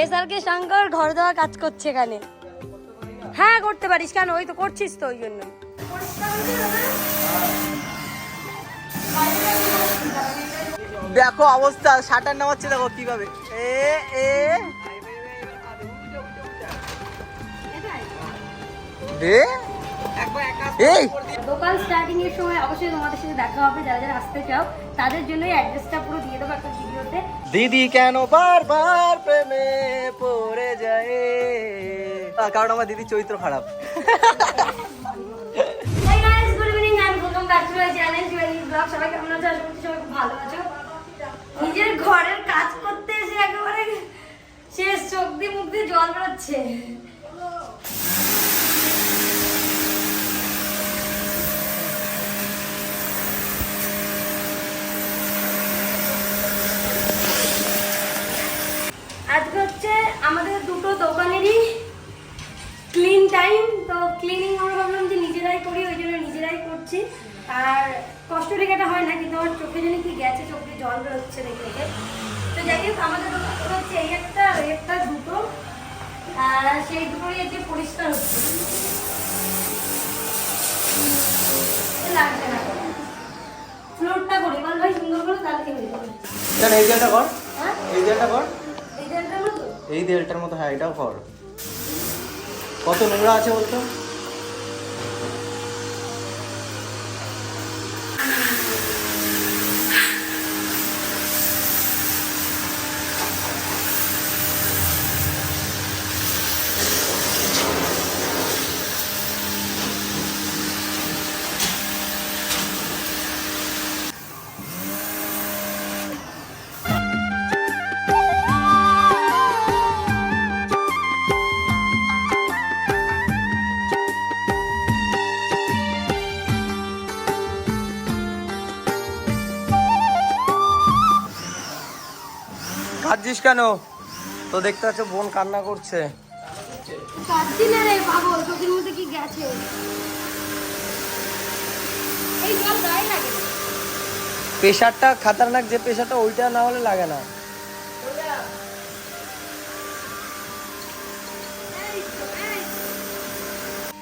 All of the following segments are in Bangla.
এসআরকে শঙ্কর ঘর দেওয়া কাজ করছে এখানে। হ্যাঁ করতে পারিস। কেন? ওই তো করছিস তো ওই জন্য দেখো অবস্থা শাটার নামাচ্ছে দেখো কীভাবে। এ এ। দে। এই। দোকান স্টার্টিং এর সময় অবশ্যই তোমাদের সাথে দেখা হবে যারা যারা আসতে চাও তাদের জন্যই অ্যাড্রেসটা পুরো দিদি কেন বারবার প্রেমে পড়ে যায়? কারণ আমার দিদি চরিত্র খারাপ। নিজের ঘরের কাজ করতে এসে একেবারে শেষ চোখ দিয়ে মুখ দিয়ে জল বেরোচ্ছে আজকে হচ্ছে আমাদের দুটো দোকানেরই ক্লিন টাইম তো ক্লিনিং আমরা ভাবলাম যে নিজেরাই করি ওই জন্য নিজেরাই করছি। আর কষ্ট রেখাটা হয় না কিন্তু আমার চোখে জানি কি গেছে চোখে জল বেরোচ্ছে দেখে দেখে। তো যাই হোক আমাদের হচ্ছে এই একটা একটা দুটো আর সেই দুটোই আজকে পরিষ্কার হচ্ছে। লাগছে না। ফ্লোরটা করি বল ভাই সুন্দর করে তাহলে হয়ে যাবে এই কর। হ্যাঁ? এই দেলটা কর। এই জায়গাটার মতো? এই দেলটার মতো হ্যাঁ এটাও কর। কত নোংরা আছে বলতো? কাঁদছিস কেন? তো দেখতে পাচ্ছ বোন কান্না করছে। প্রেশারটা খাতারনাক যে প্রেশারটা ওইটা না হলে লাগে না।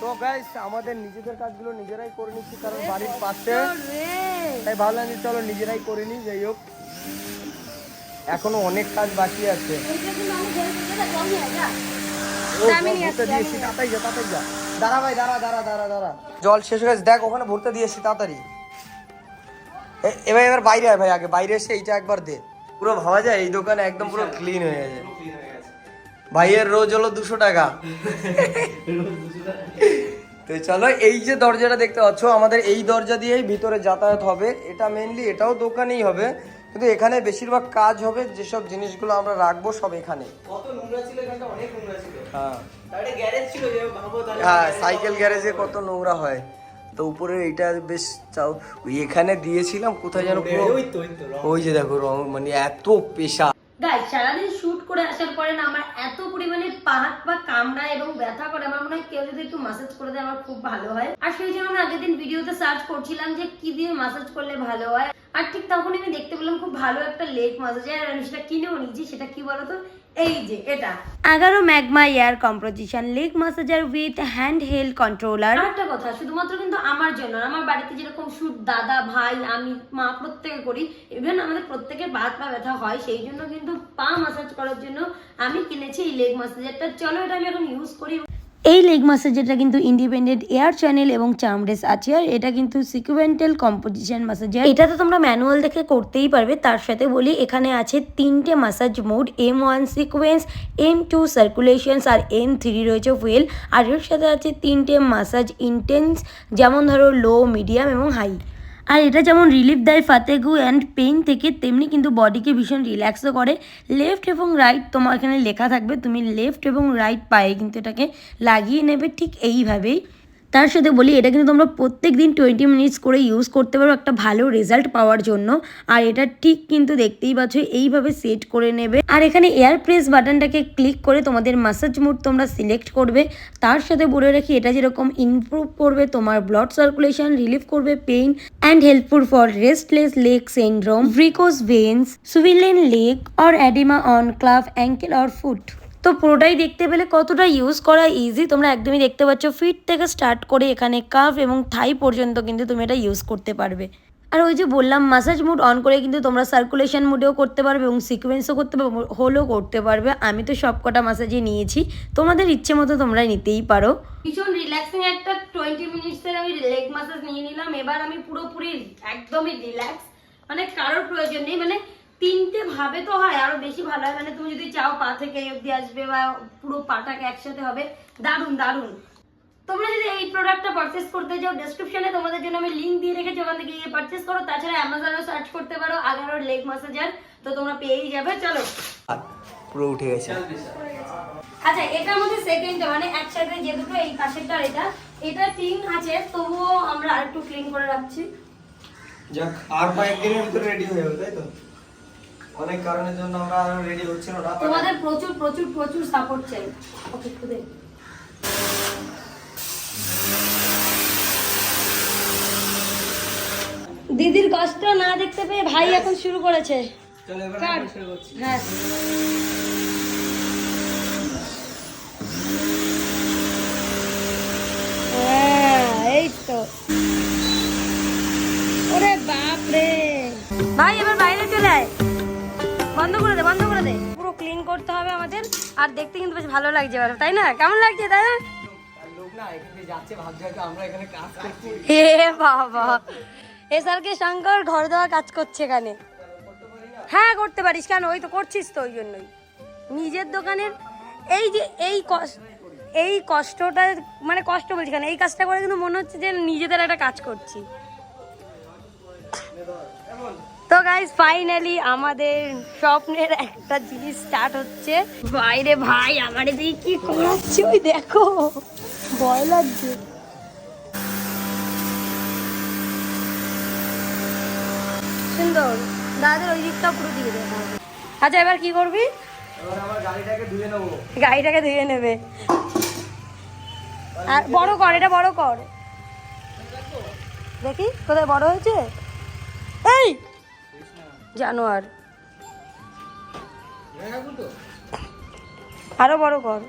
তো গাইস আমাদের নিজেদের কাজগুলো নিজেরাই করে নিচ্ছি কারণ বাড়ির পাশে। তাই ভাবলাম যে চলো নিজেরাই করে নিই যাই হোক। এখনও অনেক কাজ বাকি আছে। দাঁড়া ভাই দাঁড়া দাঁড়া দাঁড়া দাঁড়া। জল শেষ হয়ে গেছে। দেখ ওখানে ভরতে দিয়েছি তাড়াতাড়ি। এবার এবার বাইরে আয় ভাই আগে বাইরে এসে এইটা একবার দে। পুরো ভাবা যায় এই দোকানে একদম পুরো ক্লিন হয়ে গেছে। ভাইয়ের রোজ হলো দুশো টাকা। তো চলো এই যে দরজাটা দেখতে পাচ্ছ আমাদের এই দরজা দিয়েই ভিতরে যাতায়াত হবে। এটা মেনলি এটাও দোকানেই হবে। কিন্তু এখানে বেশিরভাগ কাজ হবে যেসব জিনিসগুলো আমরা রাখব সব এখানে। কত নোংরা ছিল এখানটা অনেক নোংরা ছিল। হ্যাঁ। হ্যাঁ সাইকেল গ্যারেজে কত নোংরা হয়। তো উপরে এটা বেশ চাও ওই এখানে দিয়েছিলাম কোথায় যেন পুরো ওই তো ওই তো রং। ওই যে দেখো রং মানে এত পেশা। গাইস সারাদিন শুট করে আসার পরে না আমার এত পরিমাণে পা হাত এবং ব্যথা করে, আমার মনে হয় কেউ যদি একটু মাসাজ করে দেয় আমার খুব ভালো হয়। আর সেই জন্য আমি আগের দিন ভিডিওতে সার্চ করছিলাম যে কি দিয়ে মাসাজ করলে ভালো হয়। আর ঠিক তখনই আমি দেখতে পেলাম খুব ভালো একটা লেগ মাসাজ আর আমি সেটা কিনেও নিয়েছি, সেটা কি বলতো? এই যে এটা। Agaro magma air composition leg massager with hand held controller. একটা কথা শুধুমাত্র কিন্তু আমার জন্য আমার বাড়িতে যেরকম সুর দাদা ভাই আমি মা প্রত্যেকে করি ইভেন আমাদের প্রত্যেকের বাত পা ব্যথা হয় সেই জন্য কিন্তু পা মাসাজ করার জন্য আমি কিনেছি এই লেগ ম্যাসাজারটা চলো এটা আমি এখন ইউজ করি। এই লেগ মাসাজারটা কিন্তু ইন্ডিপেন্ডেন্ট এয়ার চ্যানেল এবং চামড়েস আছে, আর এটা কিন্তু সিকুয়েন্টাল কম্পোজিশন ম্যাসাজার এটা তো তোমরা ম্যানুয়াল দেখে করতেই পারবে, তার সাথে বলি এখানে আছে তিনটে massage mode M one sequence M two circulations আর এম থ্রি রয়েছে ওয়েল আর এর সাথে আছে তিনটে মাসাজ ইন্টেন্স যেমন ধরো লো মিডিয়াম এবং হাই আর এটা যেমন রিলিফ দেয় ফাতেগু অ্যান্ড পেইন থেকে, তেমনি কিন্তু বডিকে ভীষণ রিল্যাক্সও করে। লেফট এবং রাইট তোমার এখানে লেখা থাকবে, তুমি লেফট এবং রাইট পায়ে কিন্তু এটাকে লাগিয়ে নেবে ঠিক এইভাবেই। তার সাথে বলি, এটা কিন্তু তোমরা প্রত্যেক দিন টোয়েন্টি মিনিটস করে ইউজ করতে পারো একটা ভালো রেজাল্ট পাওয়ার জন্য। আর এটা ঠিক কিন্তু দেখতেই পাচ্ছ, এইভাবে সেট করে নেবে। আর এখানে এয়ার প্রেস বাটনটাকে ক্লিক করে তোমাদের মাসাজ মুড তোমরা সিলেক্ট করবে। তার সাথে বলে রাখি, এটা যেরকম ইমপ্রুভ করবে তোমার ব্লাড সার্কুলেশন রিলিফ করবে pain and helpful for restless leg syndrome varicose veins swollen leg or oedema on calf ankle or foot তো পুরোটাই দেখতে পেলে কতটা ইউজ করা ইজি তোমরা একদমই দেখতে পাচ্ছ ফিট থেকে স্টার্ট করে এখানে কাফ এবং থাই পর্যন্ত কিন্তু তুমি এটা ইউজ করতে পারবে। আর ওই যে বললাম মাসাজ মুড অন করে কিন্তু তোমরা সার্কুলেশন মুডেও করতে পারবে এবং সিকোয়েন্সও করতে পারবে হোলও করতে পারবে। আমি তো সব কটা মাসাজই নিয়েছি। তোমাদের ইচ্ছে মতো তোমরা নিতেই পারো। ভীষণ রিল্যাক্সিং একটা টোয়েন্টি মিনিটসের আমি লেগ মাসাজ নিয়ে নিলাম। এবার আমি পুরোপুরি একদমই রিল্যাক্স মানে কারোর প্রয়োজন নেই। মানে তিনটে ভাবে তো হয় আরও বেশি ভালো হয়। মানে তুমি যদি চাও পা থেকে অব্দি আসবে বা পুরো পাটাকে একসাথে হবে দারুণ দারুণ। তোমরা যদি এই প্রোডাক্টটা পারচেস করতে চাও ডেসক্রিপশনে তোমাদের জন্য আমি লিংক দিয়ে রেখেছি ওখান থেকে গিয়ে পারচেস করো। তাছাড়া অ্যামাজনেও সার্চ করতে পারো আগারোর লেগ মাসাজার তো তোমরা পেয়েই যাবে। চলো। পুরো উঠে গেছে। আচ্ছা এটার মধ্যে সেকেন্ড মানে একসাথে যে দুটো এই পাশেরটা আর এটা। এটা ক্লিন আছে তবুও আমরা আরেকটু ক্লিন করে রাখছি। যাক আর কয়েকদিনের ভিতরে রেডি হয়ে যাবে তাই তো? অনেক কারণের জন্য আমরা রেডি হচ্ছিল না তোমাদের প্রচুর প্রচুর প্রচুর সাপোর্ট চাই। ওকে একটু দে দিদির কষ্ট না দেখতে পেয়ে ভাই এখন শুরু করেছে। চলো এবার কাট। শুরু করছি। হ্যাঁ। হ্যাঁ, এই তো। ওরে বাপ রে ভাই এবার বাইরে চলে আয়। বন্ধ করে দে, বন্ধ করে দে। পুরো ক্লিন করতে হবে আমাদের। আর দেখতে কিন্তু বেশ ভালো লাগছে এবার, তাই না? কেমন লাগছে তাই না হে বাবা। এসআরকে শঙ্কর ঘর কাজ করছে এখানে। হ্যাঁ করতে পারিস কেন? ওই তো করছিস তো, ওই জন্যই। নিজের দোকানের এই যে, এই এই মানে কষ্ট বলছি কেন? এই কাজটা করে কিন্তু মনে হচ্ছে যে নিজেদের একটা কাজ করছি। তো গাইজ ফাইনালি আমাদের স্বপ্নের একটা জিনিস স্টার্ট হচ্ছে। বাইরে ভাই আমার এদিকে কি করাচ্ছে? ওই দেখো ভয় লাগছে সুন্দর। দাদাদের ওই দিকটা পুরো দিয়ে দেবে আচ্ছা এবার কি করবি? গাড়িটাকে ধুয়ে গাড়িটাকে ধুয়ে নেবে। আর বড় কর এটা বড় কর। দেখি কোথায় বড় হয়েছে? এই! জানোয়ার। আরও বড় কর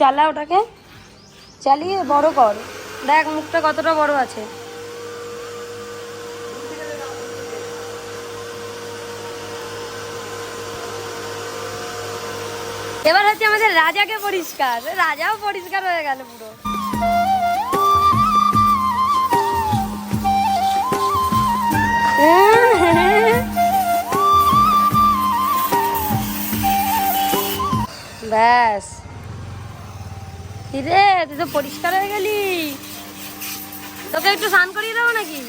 চালা ওটাকে। চালিয়ে বড় কর দেখ মুখটা কতটা বড় আছে। এবার হচ্ছে আমাদের রাজাকে পরিষ্কার। রাজাও পরিষ্কার হয়ে গেল পুরো। কিরে তুই তো পরিষ্কার হয়ে গেলি। তোকে একটু স্নান করিয়ে দেবো নাকি?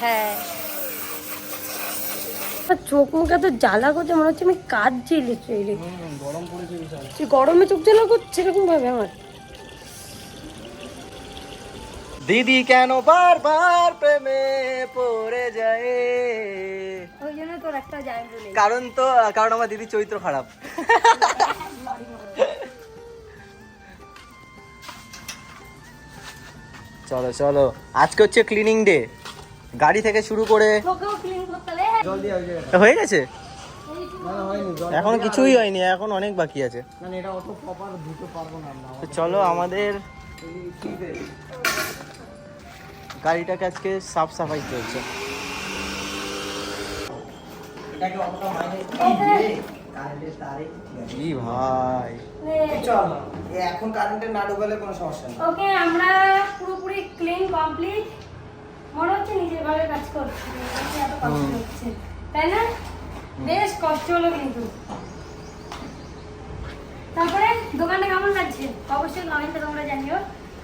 হ্যাঁ। চোখ মুখে তো জ্বালা করছে মনে হচ্ছে আমি কাঁদছি লিটারেলি তুই গরমে চোখ জ্বালা করছে এরকম ভাবে আমার। দিদি কেন বারবার প্রেমে পড়ে যায়? ওই জন্য তোর একটা কারণ তো কারণ আমার দিদি চরিত্র খারাপ। চলো চলো। আজকে হচ্ছে ক্লিনিং ডে গাড়ি থেকে শুরু করে তোকেও ক্লিন করতে হবে হয়ে। গেছে? এখন কিছুই হয়নি এখন অনেক বাকি আছে। মানে এটা অত প্রপার ধুতে পারব না আমরা। তো চলো আমাদের গাড়িটাকে আজকে সাফ সাফাই চলছে। এটাকে অতটা মাইনে কারেন্টের তারে ই ভাই। চল। এখন কারেন্টের না ঢোকালে কোনো সমস্যা নেই। ওকে আমরা পুরোপুরি ক্লিন কমপ্লিট মনে হচ্ছে নিজের ঘরে কাজ করছি। এত কষ্ট হচ্ছে। তাই না? বেশ কষ্ট হলো কিন্তু। তারপরে দোকানটা কেমন লাগছে? অবশ্যই কমেন্টে তোমরা জানিও।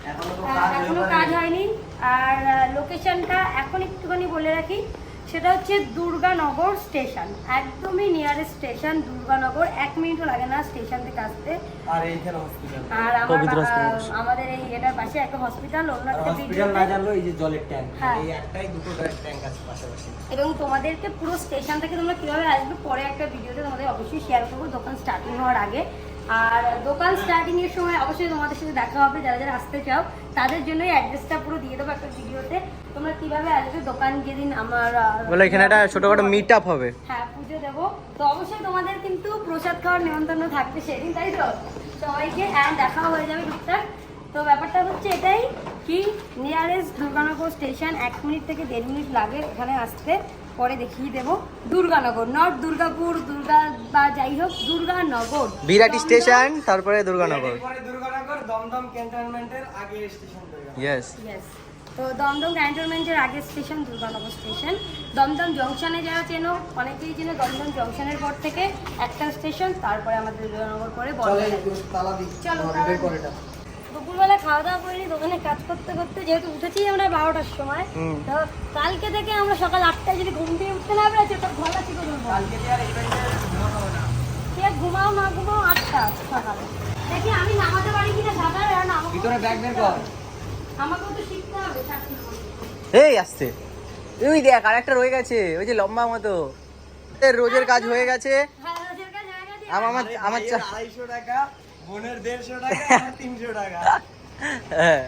এখনও কাজ এখনও হয়ে কাজ পারেনি। হয়নি। আর লোকেশনটা এখন একটুখানি বলে রাখি। সেটা হচ্ছে দুর্গানগর স্টেশন একদমই নিয়ারেস্ট স্টেশন দুর্গানগর এক মিনিটও লাগে না স্টেশন থেকে আসতে। আর এইখানে হসপিটাল। আমাদের এই এটার পাশে একটা হসপিটাল অন্য একটা হসপিটাল না ভিডিওতে এই যে জলের ট্যাঙ্ক হ্যাঁ। এই একটাই দুটো ট্যাঙ্ক আছে পাশাপাশি। এবং তোমাদেরকে পুরো স্টেশন থেকে তোমরা কীভাবে আসবে পরে একটা ভিডিওতে তোমাদের অবশ্যই শেয়ার করব। দোকান স্টার্টিং হওয়ার আগে। আর দোকান স্টার্টিং এর সময় অবশ্যই তোমাদের সাথে দেখা হবে যারা যারা আসতে চাও তাদের জন্য অ্যাড্রেসটা পুরো দিয়ে দেবো একটা ভিডিওতে তোমরা কীভাবে আসবে দোকান যেদিন আমার বলে এখানে একটা ছোটখাটো মিট আপ হবে। হ্যাঁ পুজো দেবো। তো অবশ্যই তোমাদের কিন্তু প্রসাদ খাওয়ার নিমন্ত্রণ থাকবে সেদিন তাই তো? সবাইকে অ্যান্ড দেখা হয়ে যাবে টুকটাক। তো ব্যাপারটা হচ্ছে এটাই কি নিয়ারেস্ট দুর্গানগর স্টেশন এক মিনিট থেকে দেড় মিনিট লাগে এখানে আসতে। পরে দেখিয়ে দেবো দুর্গানগর নর্থ দুর্গাপুর দুর্গা বা যাই হোক দুর্গানগর। বিরাটি স্টেশন তারপরে দুর্গানগর। পরে দুর্গানগর দমদম ক্যান্টনমেন্টের আগে স্টেশন ইয়েস. তো দমদম ক্যান্টনমেন্টের আগের স্টেশন দুর্গানগর স্টেশন। দমদম জংশনে যারা চেনো অনেকেই চেনো দমদম জংশনের পর থেকে একটা স্টেশন তারপরে আমাদের দুর্গানগর পরে বড় চলে দুপুরবেলা খাওয়া দাওয়া করিনি দোকানে কাজ করতে করতে যেহেতু উঠেছি আমরা বারোটার সময়। তো কালকে থেকে আমরা সকাল আটটায় যদি ঘুম থেকে উঠতে না পেরেছি তো ঠিক ঘুমাও না ঘুমাও আটটা সকালে। দেখি আমি নামাতে পারি কিনা সাঁতার ভিতরে ব্যাগ বের কর। আমাকেও তো শিখতে হবে এই আসছে। ওই দেখ আর একটা রয়ে গেছে ওই যে লম্বা মতো। এর রোজের কাজ হয়ে গেছে। হ্যাঁ রোজের কাজ গেছে। আমার আমার আড়াইশো টাকা বোনের দেড়শো টাকা আমার তিনশো টাকা। হ্যাঁ।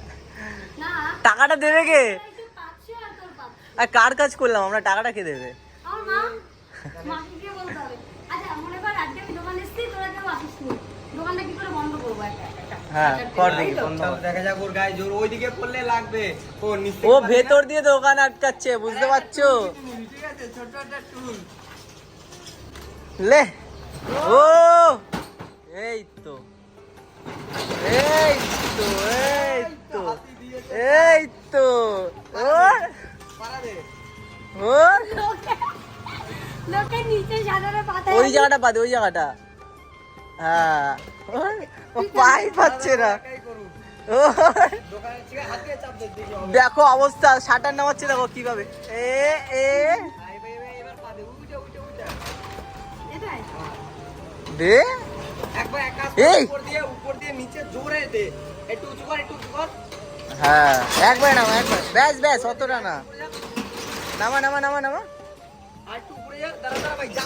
টাকাটা দেবে কে? আর তোর পাচ্ছি। আর কার কাজ করলাম? আমরা টাকাটা কে দেবে? আমার মা মাকে গিয়ে বলতে হবে। আচ্ছা মনে কর আজকে আমি দোকানে এসেছি তোরা কেউ আসিসনি দোকানটা কি করে বন্ধ করব? একা একা একা? হ্যাঁ আচ্ছা, কর তাই দেখি তো? বন্ধ চল কর। দেখা যাক ওর গায়ে জোর। ওইদিকে পড়লে লাগবে। ও ও ভেতর দিয়ে দোকান আটকাচ্ছে বুঝতে পারছ? ঠিক আছে ছোট একটা লে ও। এই তো। এই তো এই তো এই তো ওর পারা ওর ওই জায়গাটা পাতে ওই জায়গাটা। হ্যাঁ। ও পাই পাচ্ছে না। দেখি অবস্থা শাটার নামাচ্ছে দেখো কীভাবে। এ এ। ভাই ভাই ভাই এবার পা দে। একবার এক কাজ এই! উপর দিয়ে উপর দিয়ে নিচে জোরে দে। একটু উঁচু কর একটু উঁচু কর। হ্যাঁ একবার নামা একবার। ব্যাস ব্যাস অতটা না নামা নামা নামা নামা। আর একটু উপরে যা দাঁড়া দাঁড়া ভাই যা।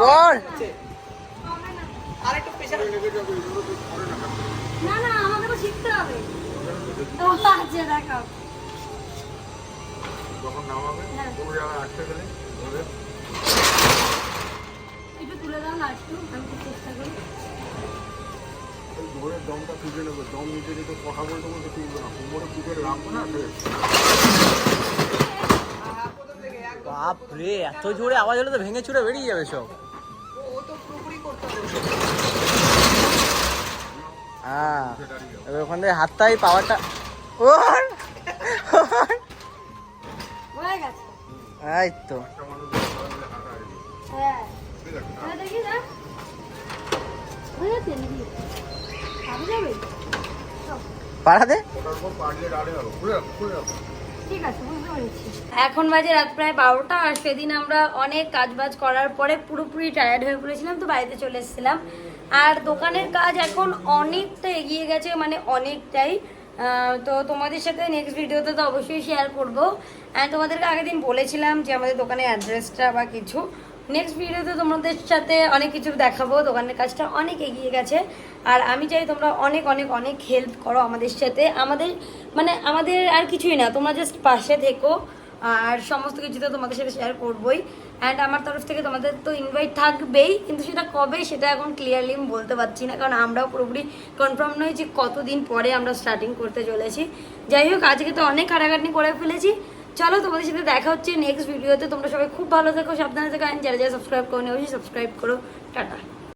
কর। আর একটু প্রেশার না না আমাকে তো শিখতে হবে। ও আচ্ছা দেখাও। যখন নামাবে হ্যাঁ। ওই আটকে গেলে ধরে। একটু তুলে দাও না একটু আমি চেষ্টা করি। ওই দমটা তুলে নেবে দম নিতে নিতে কথা বলতে বলতে তুলবে না কোমরে পুজোর রাখব না বাপ রে এত জোরে আওয়াজ হলে তো ভেঙে চুরে বেরিয়ে যাবে সব। ও তো পুরোপুরি করতে হবে হ্যাঁ এবার ওখান থেকে হাতটাই পাওয়ারটা ওর। এই তো। হ্যাঁ। এখন বাজে রাত প্রায় বারোটা আর সেদিন আমরা অনেক কাজ বাজ করার পরে পুরোপুরি টায়ার্ড হয়ে পড়েছিলাম, তো বাড়িতে চলে এসেছিলাম। আর দোকানের কাজ এখন অনেকটা এগিয়ে গেছে মানে অনেকটাই। তো তোমাদের সাথে নেক্সট ভিডিওতে তো অবশ্যই শেয়ার করব। অ্যান্ড তোমাদেরকে আগের দিন বলেছিলাম যে আমাদের দোকানের অ্যাড্রেসটা বা কিছু। নেক্সট ভিডিওতে তোমাদের সাথে অনেক কিছু দেখাবো। দোকানের কাজটা অনেক এগিয়ে গেছে। আর আমি চাই তোমরা অনেক অনেক অনেক হেল্প করো আমাদের সাথে। আমাদের মানে আমাদের আর কিছুই না, তোমরা জাস্ট পাশে থেকো। আর সমস্ত কিছু তো তোমাদের সাথে শেয়ার করবোই। অ্যান্ড আমার তরফ থেকে তোমাদের তো ইনভাইট থাকবেই। কিন্তু সেটা কবে, সেটা এখন ক্লিয়ারলি আমি বলতে পারছি না। কারণ আমরাও পুরোপুরি কনফার্ম নই যে কতদিন পরে আমরা স্টার্টিং করতে চলেছি। যাই হোক, আজকে তো অনেক কাটাকাটি করে ফেলেছি। চলো তোমাদের সাথে দেখা হচ্ছে নেক্সট ভিডিওতে তোমরা সবাই খুব ভালো থেকো, সাবধানে থেকো যারা যারা সাবস্ক্রাইব করো অবশ্যই সাবস্ক্রাইব করো। টাটা।